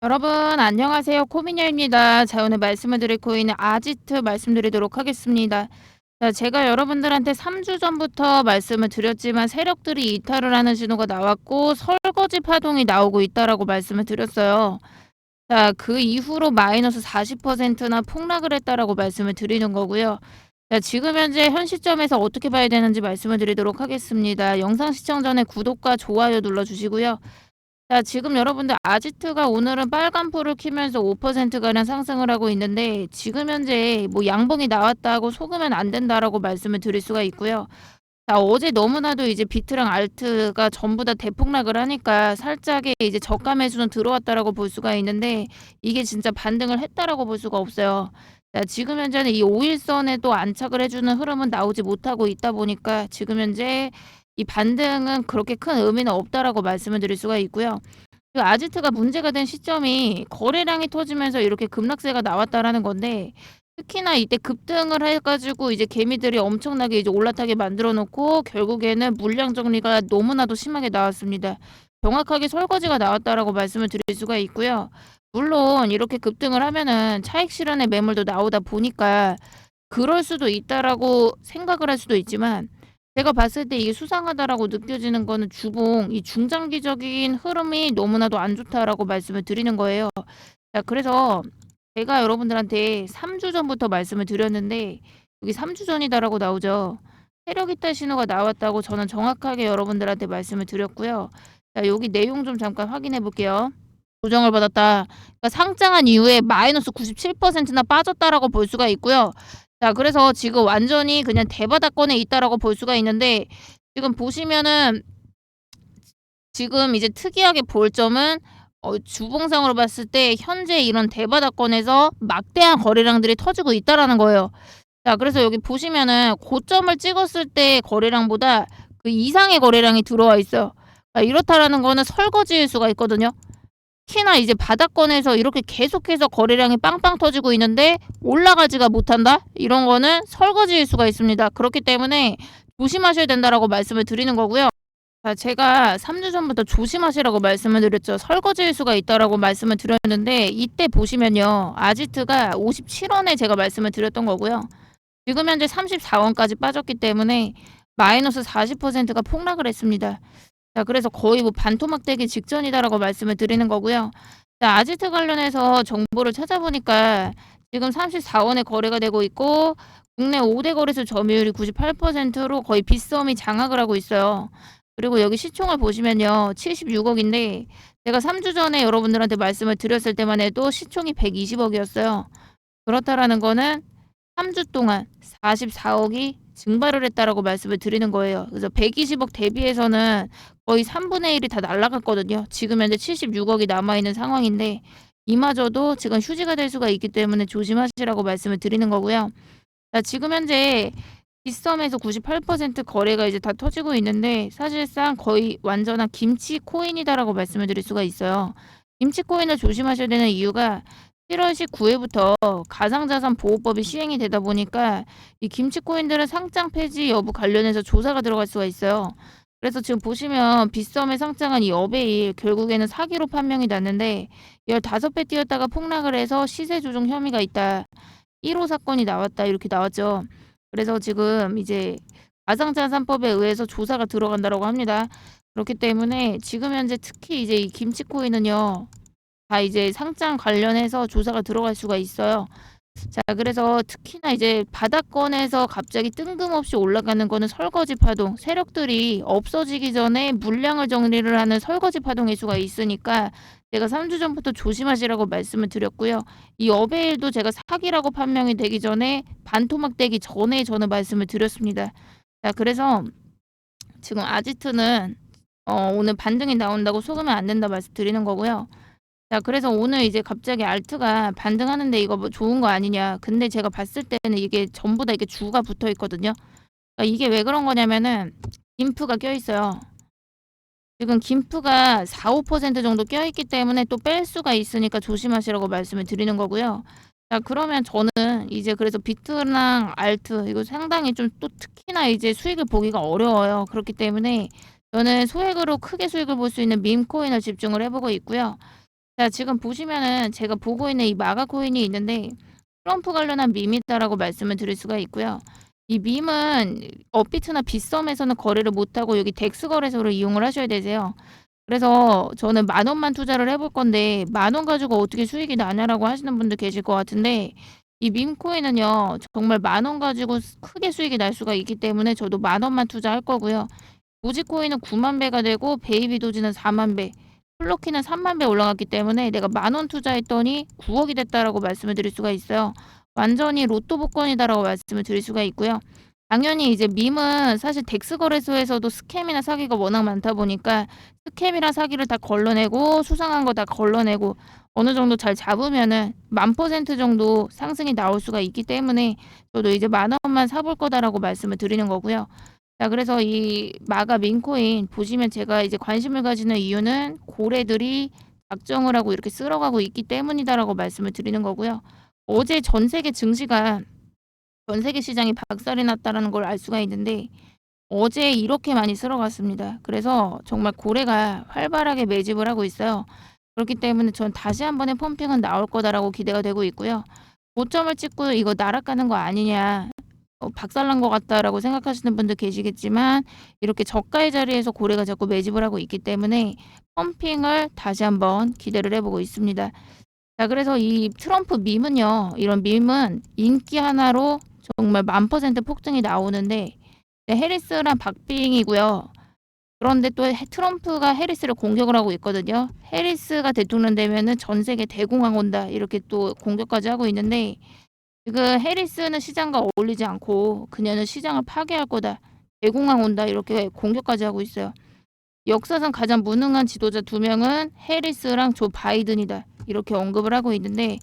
여러분 안녕하세요. 코미녀입니다. 자 오늘 말씀을 드릴 코인은 아지트 말씀드리도록 하겠습니다. 자 제가 여러분들한테 3주 전부터 말씀을 드렸지만 세력들이 이탈을 하는 신호가 나왔고 설거지 파동이 나오고 있다라고 말씀을 드렸어요. 자그 이후로 마이너스 40%나 폭락을 했다라고 말씀을 드리는 거고요. 자 지금 현재 현 시점에서 어떻게 봐야 되는지 말씀을 드리도록 하겠습니다. 영상 시청 전에 구독과 좋아요 눌러주시고요. 자, 지금 여러분들 아지트가 오늘은 빨간 불을 켜면서 5%가량 상승을 하고 있는데 지금 현재 뭐 양봉이 나왔다고 속으면 안 된다라고 말씀을 드릴 수가 있고요. 자, 어제 너무나도 이제 비트랑 알트가 전부 다 대폭락을 하니까 살짝의 이제 저가 매수는 들어왔다라고 볼 수가 있는데 이게 진짜 반등을 했다라고 볼 수가 없어요. 자, 지금 현재는 이 5일선에도 안착을 해주는 흐름은 나오지 못하고 있다 보니까 지금 현재 이 반등은 그렇게 큰 의미는 없다라고 말씀을 드릴 수가 있고요. 그 아지트가 문제가 된 시점이 거래량이 터지면서 이렇게 급락세가 나왔다라는 건데 특히나 이때 급등을 해가지고 이제 개미들이 엄청나게 이제 올라타게 만들어 놓고 결국에는 물량 정리가 너무나도 심하게 나왔습니다. 정확하게 설거지가 나왔다라고 말씀을 드릴 수가 있고요. 물론 이렇게 급등을 하면은 차익 실현의 매물도 나오다 보니까 그럴 수도 있다라고 생각을 할 수도 있지만 제가 봤을 때 이게 수상하다라고 느껴지는 거는 주봉 이 중장기적인 흐름이 너무나도 안 좋다라고 말씀을 드리는 거예요. 자, 그래서 제가 여러분들한테 3주 전부터 말씀을 드렸는데 여기 3주 전이다라고 나오죠. 세력 이탈 신호가 나왔다고 저는 정확하게 여러분들한테 말씀을 드렸고요. 자, 여기 내용 좀 잠깐 확인해 볼게요. 조정을 받았다. 그러니까 상장한 이후에 마이너스 97%나 빠졌다라고 볼 수가 있고요. 자, 그래서 지금 완전히 그냥 대바닥권에 있다라고 볼 수가 있는데 지금 보시면은 지금 이제 특이하게 볼 점은 어, 주봉상으로 봤을 때 현재 이런 대바닥권에서 막대한 거래량들이 터지고 있다라는 거예요. 자, 그래서 여기 보시면은 고점을 찍었을 때 거래량보다 그 이상의 거래량이 들어와 있어요. 자, 이렇다라는 거는 설거지일 수가 있거든요. 특히나 이제 바닥권에서 이렇게 계속해서 거래량이 빵빵 터지고 있는데 올라가지가 못한다? 이런 거는 설거지일 수가 있습니다. 그렇기 때문에 조심하셔야 된다라고 말씀을 드리는 거고요. 자, 제가 3주 전부터 조심하시라고 말씀을 드렸죠. 설거지일 수가 있다라고 말씀을 드렸는데 이때 보시면요. 아지트가 57원에 제가 말씀을 드렸던 거고요. 지금 현재 34원까지 빠졌기 때문에 마이너스 40%가 폭락을 했습니다. 자, 그래서 거의 뭐 반토막 되기 직전이다라고 말씀을 드리는 거고요. 자, 아지트 관련해서 정보를 찾아보니까 지금 34원에 거래가 되고 있고 국내 5대 거래소 점유율이 98%로 거의 빗썸이 장악을 하고 있어요. 그리고 여기 시총을 보시면요. 76억인데 제가 3주 전에 여러분들한테 말씀을 드렸을 때만 해도 시총이 120억이었어요. 그렇다라는 거는 3주 동안 44억이 증발을 했다라고 말씀을 드리는 거예요. 그래서 120억 대비해서는 거의 3분의 1이 다 날라갔거든요. 지금 현재 76억이 남아있는 상황인데 이마저도 지금 휴지가 될 수가 있기 때문에 조심하시라고 말씀을 드리는 거고요. 자, 지금 현재 빗썸에서 98% 거래가 이제 다 터지고 있는데 사실상 거의 완전한 김치 코인이다라고 말씀을 드릴 수가 있어요. 김치 코인을 조심하셔야 되는 이유가 7월 19일부터 가상자산 보호법이 시행이 되다 보니까 이 김치코인들은 상장 폐지 여부 관련해서 조사가 들어갈 수가 있어요. 그래서 지금 보시면 빗썸에 상장한 이 어베일 결국에는 사기로 판명이 났는데 15배 뛰었다가 폭락을 해서 시세 조종 혐의가 있다. 1호 사건이 나왔다 이렇게 나왔죠. 그래서 지금 이제 가상자산법에 의해서 조사가 들어간다고 합니다. 그렇기 때문에 지금 현재 특히 이제 이 김치코인은요. 다 이제 상장 관련해서 조사가 들어갈 수가 있어요. 자, 그래서 특히나 이제 바닥권에서 갑자기 뜬금없이 올라가는 거는 설거지 파동, 세력들이 없어지기 전에 물량을 정리를 하는 설거지 파동일 수가 있으니까 제가 3주 전부터 조심하시라고 말씀을 드렸고요. 이 어베일도 제가 사기라고 판명이 되기 전에 반토막 되기 전에 저는 말씀을 드렸습니다. 자, 그래서 지금 아지트는 어, 오늘 반등이 나온다고 속으면 안 된다 말씀드리는 거고요. 자, 그래서 오늘 이제 갑자기 알트가 반등하는데 이거 뭐 좋은 거 아니냐. 근데 제가 봤을 때는 이게 전부 다 이게 주가 붙어 있거든요. 그러니까 이게 왜 그런 거냐면은 김프가 껴 있어요. 지금 김프가 4, 5% 정도 껴 있기 때문에 또 뺄 수가 있으니까 조심하시라고 말씀을 드리는 거고요. 자, 그러면 저는 이제 그래서 비트랑 알트 이거 상당히 좀 또 특히나 이제 수익을 보기가 어려워요. 그렇기 때문에 저는 소액으로 크게 수익을 볼 수 있는 밈코인을 집중을 해보고 있고요. 자, 지금 보시면은 제가 보고 있는 이 마가 코인이 있는데 트럼프 관련한 밈이다라고 말씀을 드릴 수가 있고요. 이 밈은 업비트나 빗썸에서는 거래를 못하고 여기 덱스 거래소를 이용을 하셔야 되세요. 그래서 저는 만 원만 투자를 해볼 건데 만 원 가지고 어떻게 수익이 나냐라고 하시는 분들 계실 것 같은데 이 밈코인은요 정말 만 원 가지고 스- 크게 수익이 날 수가 있기 때문에 저도 만 원만 투자할 거고요. 도지코인은 9만 배가 되고 베이비 도지는 4만 배, 플로키는 3만 배 올라갔기 때문에 내가 만 원 투자했더니 9억이 됐다라고 말씀을 드릴 수가 있어요. 완전히 로또 복권이다라고 말씀을 드릴 수가 있고요. 당연히 이제 밈은 사실 덱스 거래소에서도 스캠이나 사기가 워낙 많다 보니까 스캠이랑 사기를 다 걸러내고 수상한 거 다 걸러내고 어느 정도 잘 잡으면은 만 퍼센트 정도 상승이 나올 수가 있기 때문에 저도 이제 만 원만 사볼 거다라고 말씀을 드리는 거고요. 자, 그래서 이 마가 민코인 보시면 제가 이제 관심을 가지는 이유는 고래들이 작정을 하고 이렇게 쓸어가고 있기 때문이다라고 말씀을 드리는 거고요. 어제 전 세계 증시가 전 세계 시장이 박살이 났다라는 걸 알 수가 있는데 어제 이렇게 많이 쓸어갔습니다. 그래서 정말 고래가 활발하게 매집을 하고 있어요. 그렇기 때문에 전 다시 한 번의 펌핑은 나올 거다라고 기대가 되고 있고요. 고점을 찍고 이거 날아가는 거 아니냐. 어, 박살난 것 같다라고 생각하시는 분들 계시겠지만 이렇게 저가의 자리에서 고래가 자꾸 매집을 하고 있기 때문에 펌핑을 다시 한번 기대를 해보고 있습니다. 자, 그래서 이 트럼프 밈은요, 이런 밈은 인기 하나로 정말 만 퍼센트 폭등이 나오는데 네, 해리스랑 박빙이고요. 그런데 또 해- 트럼프가 해리스를 공격을 하고 있거든요. 해리스가 대통령 되면은 전 세계 대공황 온다 이렇게 또 공격까지 하고 있는데 지금 해리스는 시장과 어울리지 않고 그녀는 시장을 파괴할 거다. 대공황 온다 이렇게 공격까지 하고 있어요. 역사상 가장 무능한 지도자 두 명은 해리스랑 조 바이든이다. 이렇게 언급을 하고 있는데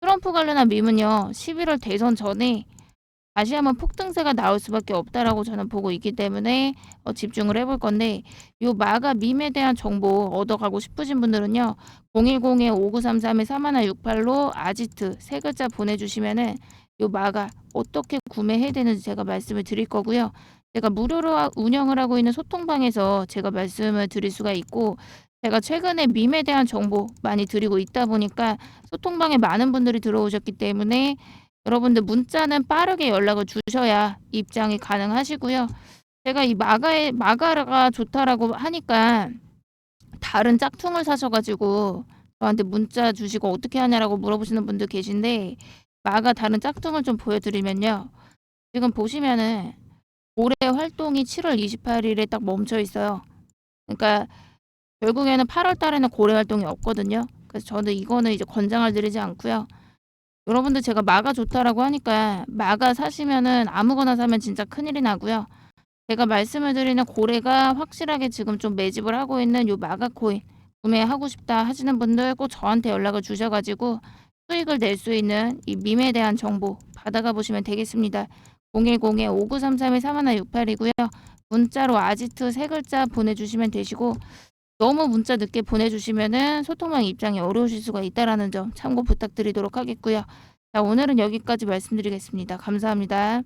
트럼프 관련한 밈은요. 11월 대선 전에 다시 한번 폭등세가 나올 수밖에 없다라고 저는 보고 있기 때문에 어, 집중을 해볼 건데 요 마가 밈에 대한 정보 얻어가고 싶으신 분들은요 010-5933-3168로 아지트 세 글자 보내주시면은 요 마가 어떻게 구매해야 되는지 제가 말씀을 드릴 거고요. 제가 무료로 하- 운영을 하고 있는 소통방에서 제가 말씀을 드릴 수가 있고 제가 최근에 밈에 대한 정보 많이 드리고 있다 보니까 소통방에 많은 분들이 들어오셨기 때문에 여러분들 문자는 빠르게 연락을 주셔야 입장이 가능하시고요. 제가 이 마가의 마가가 좋다라고 하니까 다른 짝퉁을 사셔가지고 저한테 문자 주시고 어떻게 하냐라고 물어보시는 분들 계신데 마가 다른 짝퉁을 좀 보여드리면요. 지금 보시면은 올해 활동이 7월 28일에 딱 멈춰 있어요. 그러니까 결국에는 8월 달에는 고래 활동이 없거든요. 그래서 저는 이거는 이제 권장을 드리지 않고요. 여러분들 제가 마가 좋다라고 하니까 마가 사시면은 아무거나 사면 진짜 큰일이 나고요. 제가 말씀을 드리는 고래가 확실하게 지금 좀 매집을 하고 있는 요 마가 코인 구매하고 싶다 하시는 분들 꼭 저한테 연락을 주셔가지고 수익을 낼 수 있는 이 밈에 대한 정보 받아가 보시면 되겠습니다. 010-5933-3168이고요. 문자로 아지트 세 글자 보내주시면 되시고 너무 문자 늦게 보내주시면은 소통망 입장이 어려우실 수가 있다라는 점 참고 부탁드리도록 하겠고요. 자, 오늘은 여기까지 말씀드리겠습니다. 감사합니다.